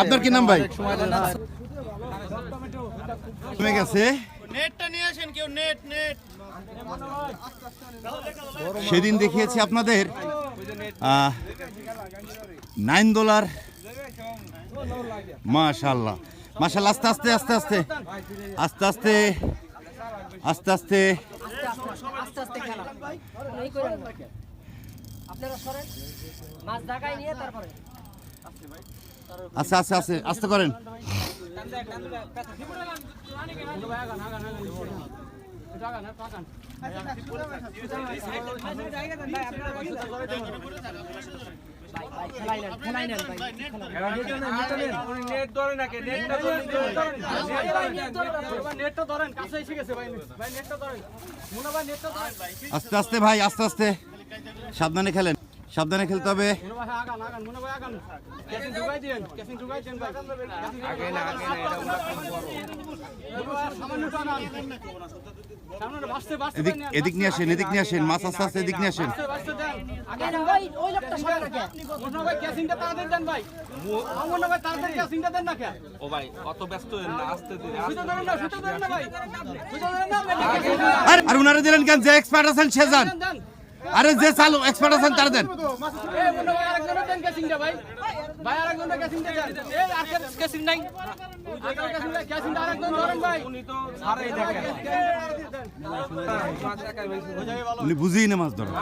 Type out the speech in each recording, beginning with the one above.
আপনার কি নাম ভাই? কমে গেছে। সেদিন দেখিয়েছি আপনাদের নাইন ডলার। মাশাল্লাহ মাশাল্লাহ আস্তে আস্তে আস্তে আস্তে। আস্তে আস্তে। আস্তে আস্তে। আস্তে আস্তে আস্তে আস্তে করেন। আস্তে আস্তে ভাই আস্তে আস্তে। সাবধানে খেলেন। সাবধানে খেলতে হবে। এদিক নিয়ে আসেন এদিক নিয়ে আসেন মাছ আস্তে আস্তে এদিক নিয়ে আসেন। আর উনারা দিলেন কেন? যে এক্সপার্ট আছেন সে যান। আরে যে চালু এক্সপার্ট তার দেন। উনি বুঝি না মাছ ধরা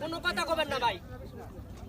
কোনো কথা কবেন না ভাই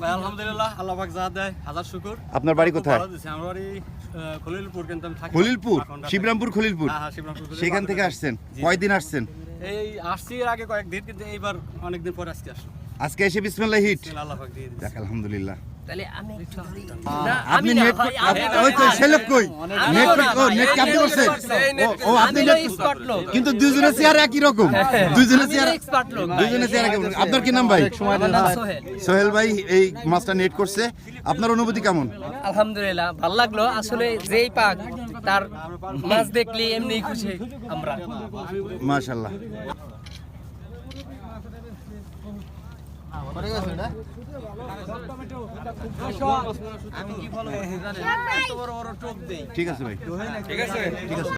আলহামদুলিল্লাহ আল্লাহ পাক যা দেয় হাজার শুকর। আপনার বাড়ি কোথায়? আমার বাড়ি খলিলপুর কিন্তু আমি থাকি। খলিলপুর? শিবরামপুর খলিলপুর? হ্যাঁ, হ্যাঁ, শিবরামপুর সেখান থেকে আসছেন? কয়দিন আসছেন? এই আসছি এর আগে কয়েকদিন কিন্তু এইবার অনেকদিন পর আজকে আসলাম। আজকে এসে বিসমিল্লাহ হিট। আল্লাহ পাক দিয়ে দিচ্ছে আলহামদুলিল্লাহ। তাহলে আমি আপনি নেট ওই তো সেলক কই? নেট ও নেট আপনি করছেন ও ও আপনি নেট এক্সপার্ট লোক। কিন্তু দুইজনে চেয়ার একই রকম। দুইজনে চেয়ার এক্সপার্ট লোক। দুইজনে চেয়ার একই আপনার কি নাম ভাই? সোহেল। সোহেল। ভাই এই মাছটা নেট করছে। আপনার অনুভূতি কেমন? আলহামদুলিল্লাহ ভালো লাগল। আসলে যেই পাক তার মাছ দেখলি এমনি খুশি আমরা। মাশাআল্লাহ। ঠিক আছে ভাই। ঠিক আছে? ঠিক আছে।